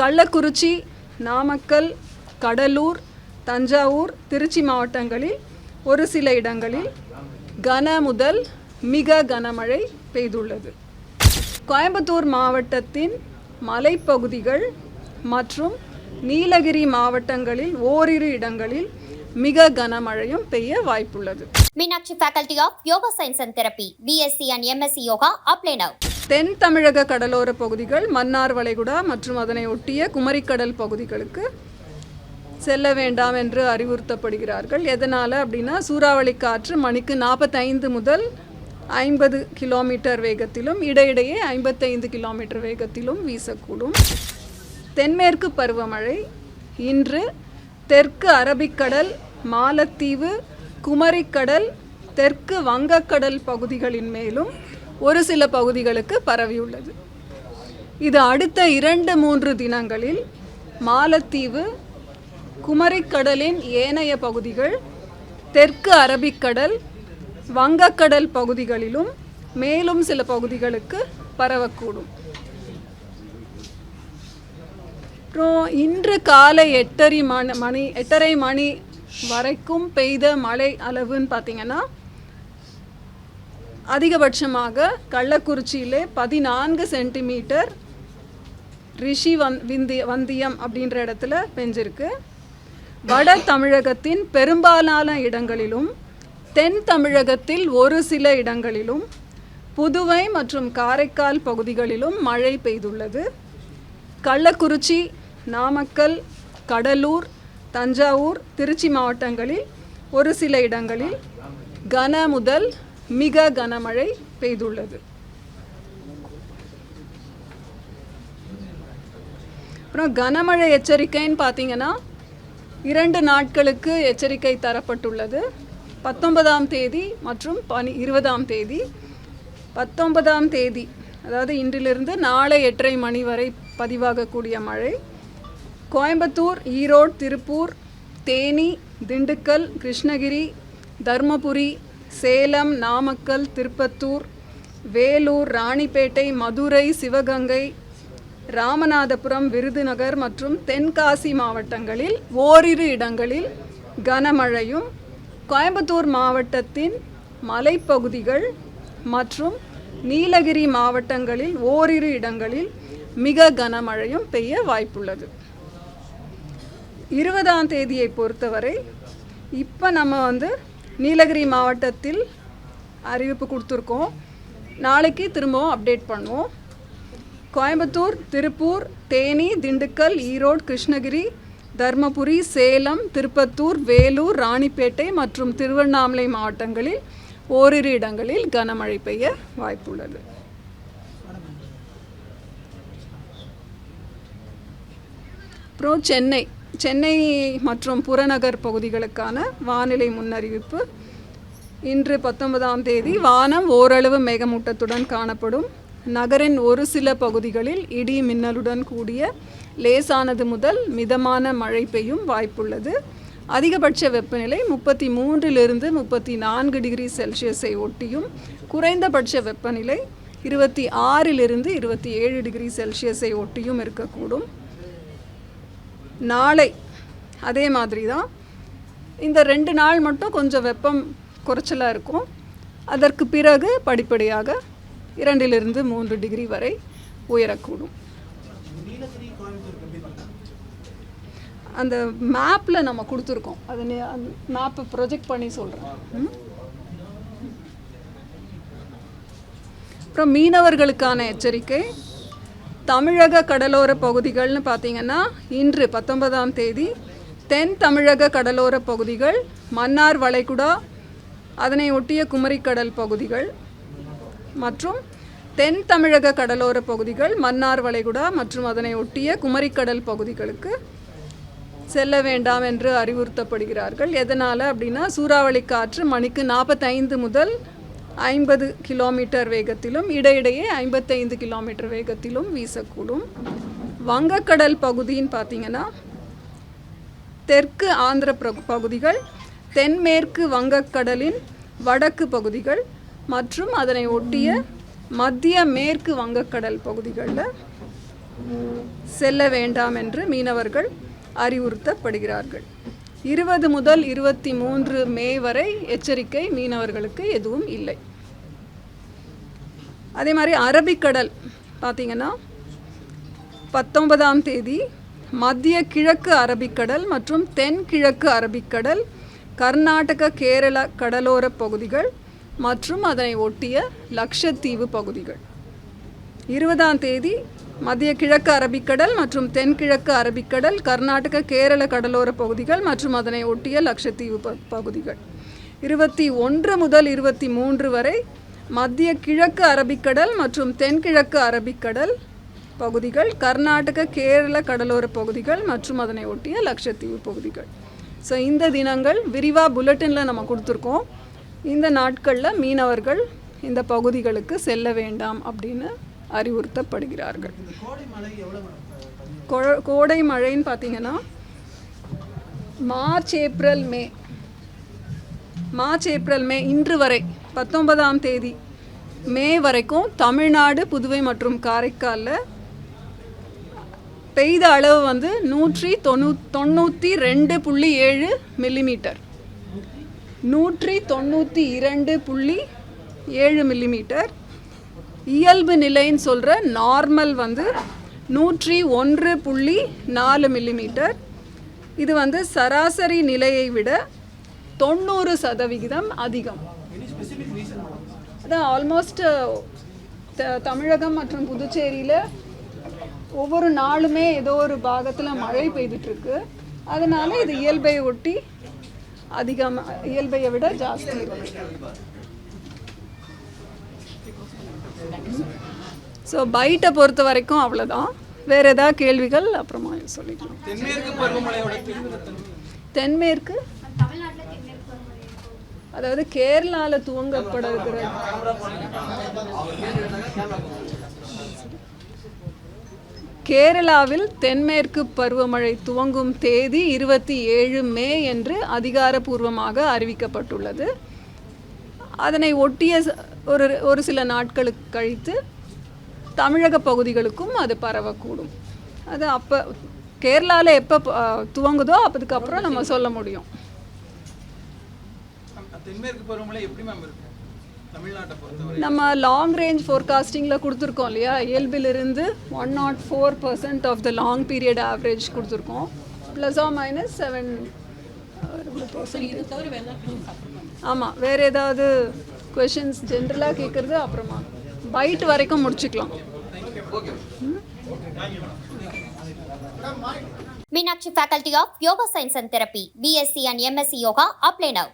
கள்ளக்குறிச்சி நாமக்கல் கடலூர் தஞ்சாவூர் திருச்சி மாவட்டங்களில் ஒரு சில இடங்களில் கன முதல் மிக கனமழை பெய்துள்ளது. கோயம்புத்தூர் மாவட்டத்தின் மலைப்பகுதிகள் மற்றும் நீலகிரி மாவட்டங்களில் ஓரிரு இடங்களில் மிக கனமழையும் பெய்ய வாய்ப்புள்ளது. Meenakshi faculty of yoga science and therapy BSc and MSc yoga apply now தென் தமிழக கடலோர பகுதிகள் மன்னார் வளைகுடா மற்றும் அதனை ஒட்டிய குமரிக்கடல் பகுதிகளுக்கு செல்ல வேண்டாம் என்று அறிவுறுத்தப்படுகிறார்கள். எதனால் அப்படின்னா சூறாவளி காற்று மணிக்கு நாற்பத்தைந்து முதல் ஐம்பது கிலோமீட்டர் வேகத்திலும் இடையிடையே ஐம்பத்தைந்து கிலோமீட்டர் வேகத்திலும் வீசக்கூடும். தென்மேற்கு பருவமழை இன்று தெற்கு அரபிக்கடல் மாலத்தீவு குமரிக்கடல் தெற்கு வங்கக்கடல் பகுதிகளின் மேலும் ஒரு சில பகுதிகளுக்கு பரவியுள்ளது. இது அடுத்த இரண்டு மூன்று தினங்களில் மாலத்தீவு குமரிக்கடலின் ஏனைய பகுதிகள் தெற்கு அரபிக்கடல் வங்கக்கடல் பகுதிகளிலும் மேலும் சில பகுதிகளுக்கு பரவக்கூடும். அப்புறம் இன்று காலை எட்டரை மணி மணி எட்டரை மணி வரைக்கும் பெய்த மழை அளவுன்னு பார்த்தீங்கன்னா அதிகபட்சமாக கள்ளக்குறிச்சியிலே பதினான்கு சென்டிமீட்டர் ரிஷி வந் விந்தி வந்தியம் அப்படின்ற இடத்துல பெஞ்சிருக்கு. வட தமிழகத்தின் பெரும்பாலான இடங்களிலும் தென் தமிழகத்தில் ஒரு சில இடங்களிலும் புதுவை மற்றும் காரைக்கால் பகுதிகளிலும் மழை பெய்துள்ளது. கள்ளக்குறிச்சி நாமக்கல் கடலூர் தஞ்சாவூர் திருச்சி மாவட்டங்களில் ஒரு சில இடங்களில் கன முதல் மிக கனமழை பெய்துள்ளது. அப்புறம் கனமழை எச்சரிக்கைன்னு பார்த்தீங்கன்னா இரண்டு நாட்களுக்கு எச்சரிக்கை தரப்பட்டுள்ளது. பத்தொன்பதாம் தேதி மற்றும் பனி இருபதாம் தேதி. பத்தொன்பதாம் தேதி அதாவது இன்றிலிருந்து நாளை எட்டரை மணி வரை பதிவாகக்கூடிய மழை. கோயம்புத்தூர் ஈரோடு திருப்பூர் தேனி திண்டுக்கல் கிருஷ்ணகிரி தர்மபுரி சேலம் நாமக்கல் திருப்பத்தூர் வேலூர் ராணிப்பேட்டை மதுரை சிவகங்கை ராமநாதபுரம் விருதுநகர் மற்றும் தென்காசி மாவட்டங்களில் ஓரிரு இடங்களில் கனமழையும் கோயம்புத்தூர் மாவட்டத்தின் மலைப்பகுதிகள் மற்றும் நீலகிரி மாவட்டங்களில் ஓரிரு இடங்களில் மிக கனமழையும் பெய்ய வாய்ப்புள்ளது. இருபதாம் தேதியை பொறுத்தவரை இப்போ நம்ம வந்து நீலகிரி மாவட்டத்தில் அறிவிப்பு கொடுத்துருக்கோம். நாளைக்கு திரும்பவும் அப்டேட் பண்ணுவோம். கோயம்புத்தூர் திருப்பூர் தேனி திண்டுக்கல் ஈரோடு கிருஷ்ணகிரி தர்மபுரி சேலம் திருப்பத்தூர் வேலூர் ராணிப்பேட்டை மற்றும் திருவண்ணாமலை மாவட்டங்களில் ஓரிரு இடங்களில் கனமழை பெய்ய வாய்ப்புள்ளது. அப்புறம் சென்னை. சென்னை மற்றும் புறநகர் பகுதிகளுக்கான வானிலை முன்னறிவிப்பு. இன்று பத்தொன்பதாம் தேதி வானம் ஓரளவு மேகமூட்டத்துடன் காணப்படும். நகரின் ஒரு சில பகுதிகளில் இடி மின்னலுடன் கூடிய லேசானது முதல் மிதமான மழை பெய்யும் வாய்ப்புள்ளது. அதிகபட்ச வெப்பநிலை முப்பத்தி மூன்றிலிருந்து முப்பத்தி நான்கு டிகிரி செல்சியஸை ஒட்டியும் குறைந்தபட்ச வெப்பநிலை இருபத்தி ஆறிலிருந்து இருபத்தி ஏழு டிகிரி செல்சியஸை ஒட்டியும் இருக்கக்கூடும். நாளை அதே மாதிரி தான் இந்த ரெண்டு நாள் மட்டும் கொஞ்சம் வெப்பம் குறைச்சலாக இருக்கும். அதற்கு பிறகு படிப்படியாக இரண்டிலிருந்து மூன்று டிகிரி வரை உயரக்கூடும். அந்த மேப்பில் நம்ம கொடுத்துருக்கோம். அது நே- அந்த மேப்பை ப்ரொஜெக்ட் பண்ணி சொல்கிறேன் அப்புறம் மீனவர்களுக்கான எச்சரிக்கை. தமிழக கடலோர பகுதிகள்னு பார்த்தீங்கன்னா இன்று பத்தொன்பதாம் தேதி தென் தமிழக கடலோர பகுதிகள் மன்னார் வளைகுடா அதனை ஒட்டிய குமரிக்கடல் பகுதிகள் மற்றும் தென் தமிழக கடலோர பகுதிகள் மன்னார் வளைகுடா மற்றும் அதனை ஒட்டிய குமரிக்கடல் பகுதிகளுக்கு செல்ல வேண்டாம் என்று அறிவுறுத்தப்படுகிறார்கள். எதனால் அப்படின்னா சூறாவளி காற்று மணிக்கு நாற்பத்தைந்து முதல் ஐம்பது கிலோமீட்டர் வேகத்திலும் இடையிடையே ஐம்பத்தைந்து கிலோமீட்டர் வேகத்திலும் வீசக்கூடும். வங்கக்கடல் பகுதின்னு பார்த்தீங்கன்னா தெற்கு ஆந்திர பகுதிகள் தென்மேற்கு வங்கக்கடலின் வடக்கு பகுதிகள் மற்றும் அதனை ஒட்டிய மத்திய மேற்கு வங்கக்கடல் பகுதிகளில் செல்ல வேண்டாம் என்று மீனவர்கள் அறிவுறுத்தப்படுகிறார்கள். இருபது முதல் இருபத்தி மூன்று மே வரை எச்சரிக்கை மீனவர்களுக்கு எதுவும் இல்லை. அதே மாதிரி அரபிக்கடல் பார்த்தீங்கன்னா பத்தொன்பதாம் தேதி மத்திய கிழக்கு அரபிக்கடல் மற்றும் தென்கிழக்கு அரபிக்கடல் கர்நாடக கேரள கடலோர பகுதிகள் மற்றும் அதனை ஒட்டிய லக்ஷத்தீவு பகுதிகள். இருபதாம் தேதி மத்திய கிழக்கு அரபிக்கடல் மற்றும் தென்கிழக்கு அரபிக்கடல் கர்நாடக கேரள கடலோர பகுதிகள் மற்றும் அதனை ஒட்டிய லக்ஷத்தீவு ப- பகுதிகள். இருபத்தி ஒன்று முதல் இருபத்தி மூன்று வரை மத்திய கிழக்கு அரபிக்கடல் மற்றும் தென்கிழக்கு அரபிக்கடல் பகுதிகள் கர்நாடக கேரள கடலோர பகுதிகள் மற்றும் அதனை ஒட்டிய லக்ஷத்தீவு பகுதிகள். ஸோ இந்த தினங்கள் விரிவாக புல்லட்டினில் நம்ம கொடுத்துருக்கோம். இந்த நாட்களில் மீனவர்கள் இந்த பகுதிகளுக்கு செல்ல வேண்டாம் அப்படின்னு அறிவுறுத்தப்படுகிறார்கள். கோ- கோடை மழைன்னு பார்த்தீங்கன்னா March April May. March April May இன்று வரை பத்தொன்பதாம் தேதி மே வரைக்கும் தமிழ்நாடு புதுவை மற்றும் காரைக்காலில் பெய்த அளவு வந்து நூற்றி தொண்ணூ தொண்ணூற்றி ரெண்டு புள்ளி ஏழு மில்லிமீட்டர். நூற்றி தொண்ணூற்றி இரண்டு புள்ளி ஏழு மில்லிமீட்டர். இயல்பு நிலைன்னு சொல்கிற நார்மல் வந்து நூற்றி ஒன்று புள்ளி நாலு மில்லிமீட்டர் இது வந்து சராசரி நிலையை விட தொண்ணூறு சதவிகிதம் அதிகம். அதான் ஆல்மோஸ்ட் தமிழகம் மற்றும் புதுச்சேரியில் ஒவ்வொரு நாளுமே ஏதோ ஒரு பாகத்தில் மழை பெய்துட்ருக்கு. அதனால இது இயல்பை ஒட்டி அதிகம் இயல்பையை விட ஜாஸ்தி இருக்கு. ஸோ பைட்டை பொறுத்த வரைக்கும் அவ்வளோதான் வேற ஏதாவது கேள்விகள் அப்புறமா சொல்லிக்கலாம். தென்மேற்கு அதாவது கேரளாவில் துவங்கப்பட இருக்கிற கேரளாவில் தென்மேற்கு பருவமழை துவங்கும் தேதி இருபத்தி ஏழு மே என்று அதிகாரப்பூர்வமாக அறிவிக்கப்பட்டுள்ளது. அதனை ஒட்டிய ஒரு ஒரு சில நாட்களுக்கு கழித்து தமிழக பகுதிகளுக்கும் அது பரவக்கூடும். அது அப்போ கேரளாவில் எப்போ துவங்குதோ அதுக்கப்புறம் நம்ம சொல்ல முடியும். தென்மேற்கு பருவமழை எப்படி மேம் இருக்கு? தமிழ்நாட்டை பொறுத்தவரை. நம்ம லாங் ரேஞ்ச் ஃபோர்காஸ்டிங்கில் கொடுத்துருக்கோம் இல்லையா? இயல்பிலிருந்து one nought four percent of the long period average கொடுத்துருக்கோம். ப்ளஸ் ஆர் மைனஸ் செவன் ஆமாம் வேறு ஏதாவது கொஷின்ஸ் ஜென்ரலாக கேட்குறது அப்புறமா பைட் வரைக்கும் முடிச்சுக்கலாம் Meenakshi faculty of yoga science and therapy BSc and MSc yoga apply now